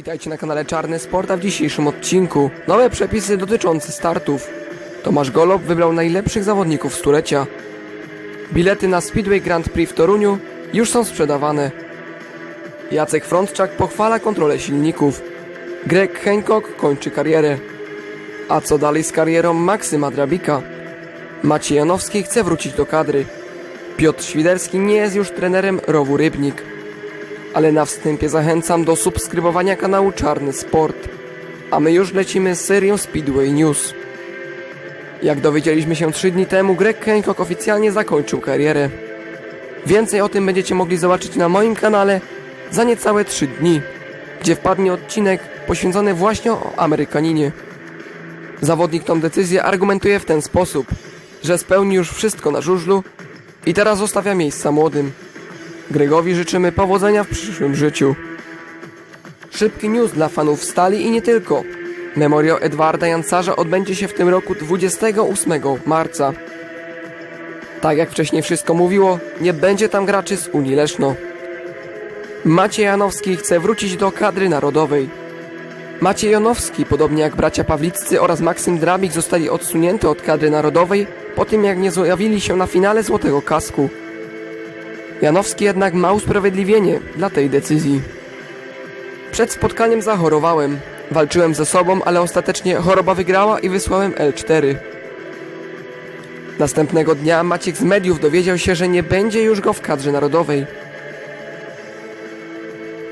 Witajcie na kanale Czarny Sport, a w dzisiejszym odcinku nowe przepisy dotyczące startów. Tomasz Golob wybrał najlepszych zawodników stulecia. Bilety na Speedway Grand Prix w Toruniu już są sprzedawane. Jacek Frontczak pochwala kontrolę silników. Greg Hancock kończy karierę. A co dalej z karierą Maksyma Drabika? Maciej Janowski chce wrócić do kadry. Piotr Świderski nie jest już trenerem rowu Rybnik ale na wstępie zachęcam do subskrybowania kanału Czarny Sport. A my już lecimy z serią Speedway News. Jak dowiedzieliśmy się 3 dni temu, Greg Hancock oficjalnie zakończył karierę. Więcej o tym będziecie mogli zobaczyć na moim kanale za niecałe 3 dni, gdzie wpadnie odcinek poświęcony właśnie o Amerykaninie. Zawodnik tą decyzję argumentuje w ten sposób, że spełni już wszystko na żużlu i teraz zostawia miejsca młodym. Gregowi życzymy powodzenia w przyszłym życiu. Szybki news dla fanów stali i nie tylko. Memoriał Edwarda Jancarza odbędzie się w tym roku 28 marca. Tak jak wcześniej wszystko mówiło, nie będzie tam graczy z Unii Leszno. Maciej Janowski chce wrócić do kadry narodowej. Maciej Janowski, podobnie jak bracia Pawliccy oraz Maksym Drabik zostali odsunięty od kadry narodowej po tym jak nie zjawili się na finale Złotego Kasku. Janowski jednak ma usprawiedliwienie dla tej decyzji. Przed spotkaniem zachorowałem. Walczyłem ze sobą, ale ostatecznie choroba wygrała i wysłałem L4. Następnego dnia Maciek z mediów dowiedział się, że nie będzie już go w kadrze narodowej.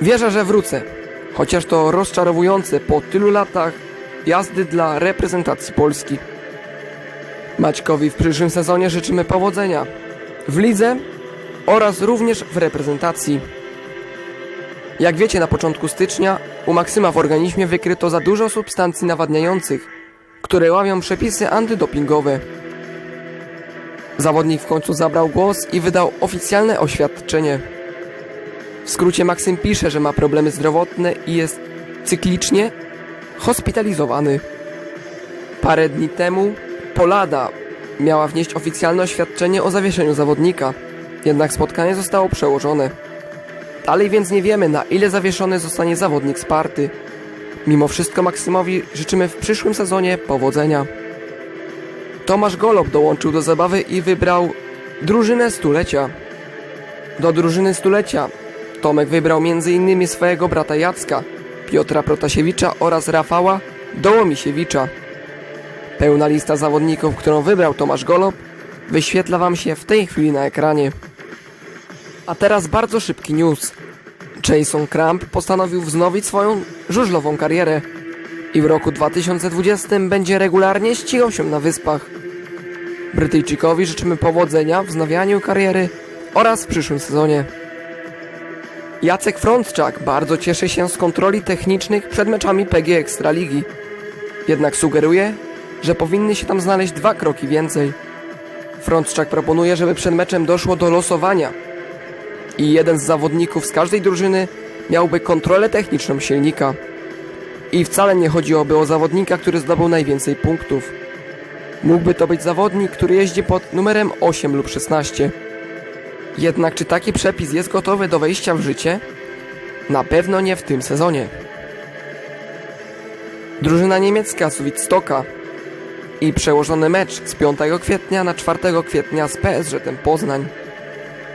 Wierzę, że wrócę, chociaż to rozczarowujące po tylu latach jazdy dla reprezentacji Polski. Maćkowi w przyszłym sezonie życzymy powodzenia. W lidze oraz również w reprezentacji. Jak wiecie, na początku stycznia u Maksyma w organizmie wykryto za dużo substancji nawadniających, które łamią przepisy antydopingowe. Zawodnik w końcu zabrał głos i wydał oficjalne oświadczenie. W skrócie Maksym pisze, że ma problemy zdrowotne i jest cyklicznie hospitalizowany. Parę dni temu Polada miała wnieść oficjalne oświadczenie o zawieszeniu zawodnika. Jednak spotkanie zostało przełożone. Dalej więc nie wiemy, na ile zawieszony zostanie zawodnik Sparty. Mimo wszystko Maksymowi życzymy w przyszłym sezonie powodzenia. Tomasz Golob dołączył do zabawy i wybrał drużynę stulecia. Do drużyny stulecia Tomek wybrał m.in. swojego brata Jacka, Piotra Protasiewicza oraz Rafała Dołomisiewicza. Pełna lista zawodników, którą wybrał Tomasz Golob, wyświetla Wam się w tej chwili na ekranie. A teraz bardzo szybki news. Jason Cramp postanowił wznowić swoją żużlową karierę i w roku 2020 będzie regularnie ścigał się na wyspach. Brytyjczykowi życzymy powodzenia w wznawianiu kariery oraz w przyszłym sezonie. Jacek Frontczak bardzo cieszy się z kontroli technicznych przed meczami PG Ekstraligi. Jednak sugeruje, że powinny się tam znaleźć dwa kroki więcej. Frontczak proponuje, żeby przed meczem doszło do losowania i jeden z zawodników z każdej drużyny miałby kontrolę techniczną silnika. I wcale nie chodziłoby o zawodnika, który zdobył najwięcej punktów. Mógłby to być zawodnik, który jeździ pod numerem 8 lub 16. Jednak czy taki przepis jest gotowy do wejścia w życie? Na pewno nie w tym sezonie. Drużyna niemiecka z Wittstocka i przełożony mecz z 5 kwietnia na 4 kwietnia z PSG ten Poznań.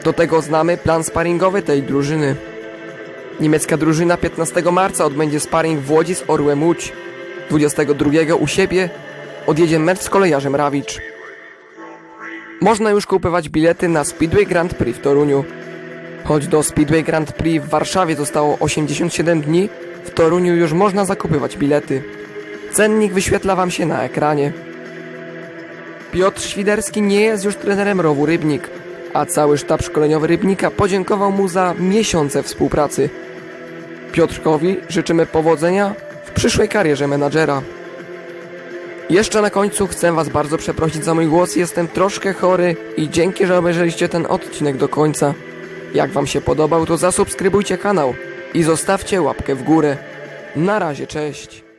Do tego znamy plan sparingowy tej drużyny. Niemiecka drużyna 15 marca odbędzie sparring w Łodzi z Orłem Łódź. 22 u siebie odjedzie mecz z kolejarzem Rawicz. Można już kupować bilety na Speedway Grand Prix w Toruniu. Choć do Speedway Grand Prix w Warszawie zostało 87 dni, w Toruniu już można zakupywać bilety. Cennik wyświetla Wam się na ekranie. Piotr Świderski nie jest już trenerem rowu Rybnik, a cały sztab szkoleniowy Rybnika podziękował mu za miesiące współpracy. Piotrkowi życzymy powodzenia w przyszłej karierze menadżera. Jeszcze na końcu chcę Was bardzo przeprosić za mój głos, jestem troszkę chory i dzięki, że obejrzeliście ten odcinek do końca. Jak Wam się podobał, to zasubskrybujcie kanał i zostawcie łapkę w górę. Na razie, cześć.